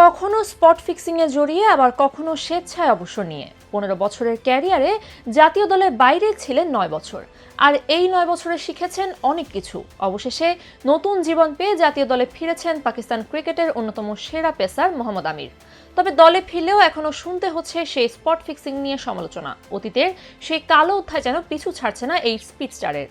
কখনো স্পট ফিক্সিংয়ে জড়িয়ে আবার কখনো স্বেচ্ছায় অবসর নিয়ে। পনেরো বছরের ক্যারিয়ারে জাতীয় দলের বাইরে ছিলেন নয় বছর। আর এই নয় বছরে শিখেছেন অনেক কিছু। অবশেষে নতুন জীবন পেয়ে জাতীয় দলে ফিরেছেন পাকিস্তান ক্রিকেটের অন্যতম সেরা পেসার মোহাম্মদ আমির। তবে দলে ফিরলেও এখনও শুনতে হচ্ছে সেই স্পট ফিক্সিং নিয়ে সমালোচনা। অতীতের সেই কালো অধ্যায় যেন পিছু ছাড়ছে না এই স্পিড স্টারের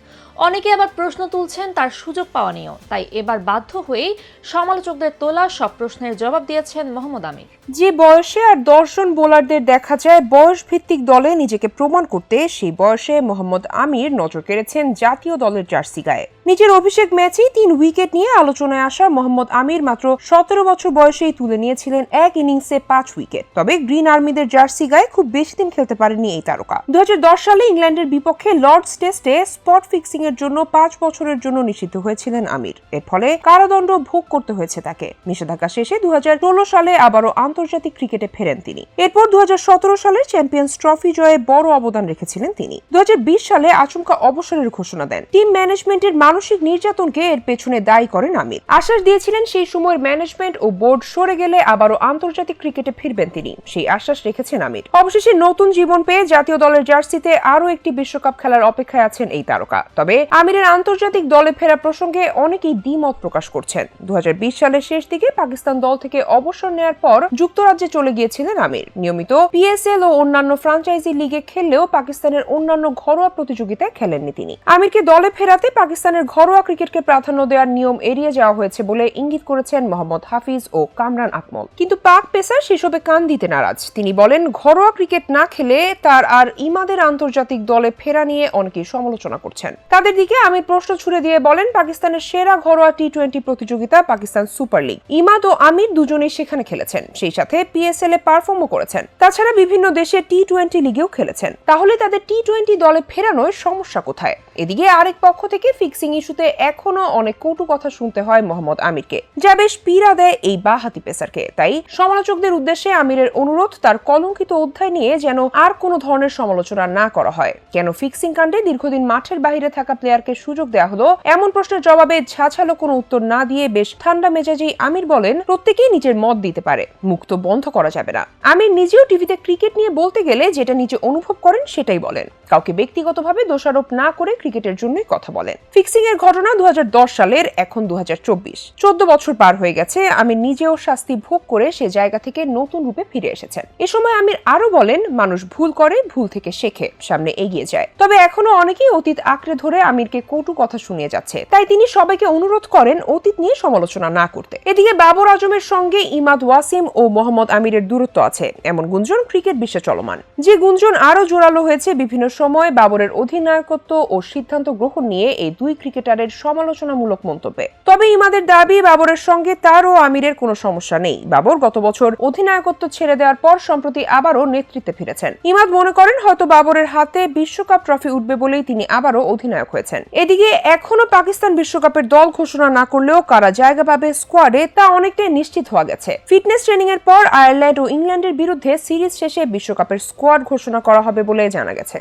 অনেকে আবার প্রশ্ন তুলছেন, তার সুযোগ পাওয়া নিয়েও। তাই এবার বাধ্য হয়েই সমালোচকদের তোলা সব প্রশ্নের জবাব দিয়েছেন মোহাম্মদ আমির। যে বয়সে আর দর্শন বোলারদের দেখা যায় ভিত্তিক দলে নিজেকে প্রমাণ করতে সেই বয়সে মোহাম্মদ আমির নজর কেড়েছেন জাতীয় দলের জার্সি গায়ে। নিজের অভিষেক ম্যাচেই তিন উইকেট নিয়ে আলোচনায় আসা মোহাম্মদ আমির মাত্র সতেরো বছর বয়সেই তুলে নিয়েছিলেন এক ইনিংসে পাঁচ উইকেট। তবে গ্রিন আর্মিদের জার্সি গায়ে খুব বেশি দিন খেলতে পারেননি এই তারকা। দু সালে ইংল্যান্ডের বিপক্ষে লর্ডস টেস্টে স্পট ফিক্সিং এর জন্য পাঁচ বছরের জন্য নিষিদ্ধ হয়েছিলেন আমির। এর ফলে কারাদণ্ড ভোগ করতে হয়েছে তাকে। নিষেধাজ্ঞা শেষে দু হাজার ষোলো সালে আবারও আন্তর্জাতিক ক্রিকেটে ফেরেন তিনি। এরপর দু হাজার সতেরো সালের চ্যাম্পিয়ন্স ট্রফি জয়ে বড় অবদান রেখেছিলেন তিনি। দু হাজার বিশ সালে আচমকা অবসরের ঘোষণা দেন। টিম ম্যানেজমেন্টের মানসিক নির্যাতনকে এর পেছনে দায়ী করেন আমির। আশ্বাস দিয়েছিলেন সেই সময়ের ম্যানেজমেন্ট ও বোর্ড সরে গেলে আবারও আন্তর্জাতিক ক্রিকেটে ফিরবেন তিনি। সেই আশ্বাস রেখেছেন আমির। অবশেষে নতুন জীবন পেয়ে জাতীয় দলের জার্সিতে আরও একটি বিশ্বকাপ খেলার অপেক্ষায় আছেন এই তারকা। তবে আমিরের আন্তর্জাতিক দলে ফেরা প্রসঙ্গে অনেকেই দ্বিমত প্রকাশ করছেন। দু হাজার বিশ সালের শেষ দিকে পাকিস্তান দল থেকে অবসর নেয়ার পর যুক্তরাজ্যে চলে গিয়েছিলেন আমির। নিয়মিত পিএসএল ও অন্যান্য ফ্রাঞ্চাইজি লিগে খেললেও পাকিস্তানের অন্যান্য ঘরোয়া প্রতিযোগিতায় খেলেননি তিনি। আমিরকে দলে ফেরাতে পাকিস্তানের ঘরোয়া ক্রিকেটকে প্রাধান্য দেওয়ার নিয়ম এড়িয়ে যাওয়া হয়েছে বলে ইঙ্গিত করেছেন মোহাম্মদ হাফিজ ও কামরান আকমল। কিন্তু পাক পেসার সেসবে কান দিতে নারাজ। তিনি বলেন, ঘরোয়া ক্রিকেট না খেলে তার আর ইমাদের আন্তর্জাতিক দলে ফেরা নিয়ে অনেকেই সমালোচনা করছেন। তাদের দিকে আমির প্রশ্ন ছুড়ে দিয়ে বলেন, পাকিস্তানের সেরা ঘরোয়া টি টোয়েন্টি প্রতিযোগিতা পাকিস্তান সুপার লিগ। ইমাদ ও আমির দুজনেই সেখানে খেলেছেন। সেই সাথে পিএসএল এ পারফর্মও করেছেন। তাছাড়া বিভিন্ন দেশে টি টোয়েন্টি লিগেও খেলেছেন। তাহলে তাদের টি টোয়েন্টি দলে ফেরানোর সমস্যা কোথায়? এদিকে আরেক পক্ষ থেকে ফিক্সিং ইস্যুতে এখনও অনেক কটু কথা শুনতে হয় মোহাম্মদ আমিরকে। যা বেশ পীড়া দেয় এই বাহাতি পেসারকে। তাই সমালোচকদের উদ্দেশ্যে আমিরের অনুরোধ, তার কলঙ্কিত অধ্যায় নিয়ে যেন আর কোনো ধরনের সমালোচনা না করা হয়। কেন ফিক্সিং কাণ্ডে দীর্ঘদিন মাঠের বাইরে থাকা প্লেয়ারকে সুযোগ দেওয়া হলো, এমন প্রশ্নের জবাবে ঝাঁঝালো কোনো উত্তর না দিয়ে বেশ ঠান্ডা মেজাজেই আমির বলেন, প্রত্যেকেই নিজের মত দিতে পারে মুক্ত বন্ধ করা যাবে না। আমির নিজেও টিভিতে ক্রিকেট নিয়ে বলতে গেলে যেটা নিজে অনুভব করেন সেটাই বলেন। কাউকে ব্যক্তিগতভাবে দোষারোপ না করে ক্রিকেটের জন্যই কথা বলেন। ফিক্সিং এর ঘটনা দু সালের, এখন দু চোদ্দ বছর পার হয়ে গেছে, আমির নিজেও শাস্তি ভোগ করে সে জায়গা থেকে নতুন রূপে ফিরে এসেছেন। এ সময় আমির আরও বলেন, মানুষ ভুল করে, ভুল থেকে শেখে, সামনে এগিয়ে যায়। তবে এখনও অনেকেই অতীত আঁকড়ে ধরে আমিরকে কটু কথা শুনিয়ে যাচ্ছে। তাই তিনি সবাইকে অনুরোধ করেন অতীত নিয়ে সমালোচনা না করতে। এদিকে বাবর আজমের সঙ্গে ইমাদ ওয়াসিম ও মোহাম্মদ আমিরের দূরত্ব আছে। এমন গুঞ্জন ক্রিকেট বিশ্বে চলমান। যে গুঞ্জন আরও জোরালো হয়েছে বিভিন্ন সময়, বাবরের অধিনায়কত্ব ও সিদ্ধান্ত গ্রহণ নিয়ে এই দুই ক্রিকেটারের সমালোচনামূলক মন্তব্যে। তবে ইমাদের দাবি, বাবরের সঙ্গে তার ও আমিরের কোনো সমস্যা নেই। বাবর গত বছর অধিনায়কত্ব ছেড়ে দেওয়ার পর সম্প্রতি আবারও নেতৃত্বে ফিরেছেন। ইমাদ মনে করেন হয়তো বাবরের হাতে বিশ্বকাপ ট্রফি উঠবে বলেই তিনি আবারও অধিনায়ক হয়েছেন। এদিকে এখনও পাকিস্তান বিশ্বকাপের দল ঘোষণা না করলেও কারা জায়গা পাবে স্কোয়াডে তা অনেকটাই নিশ্চিত হওয়া গেছে। ফিটনেস ট্রেনিং এর পর আয়ারল্যান্ড ও ইংল্যান্ডের বিরুদ্ধে সিরিজ শেষে বিশ্বকাপের স্কোয়াড ঘোষণা করা হবে বলে জানা গেছে।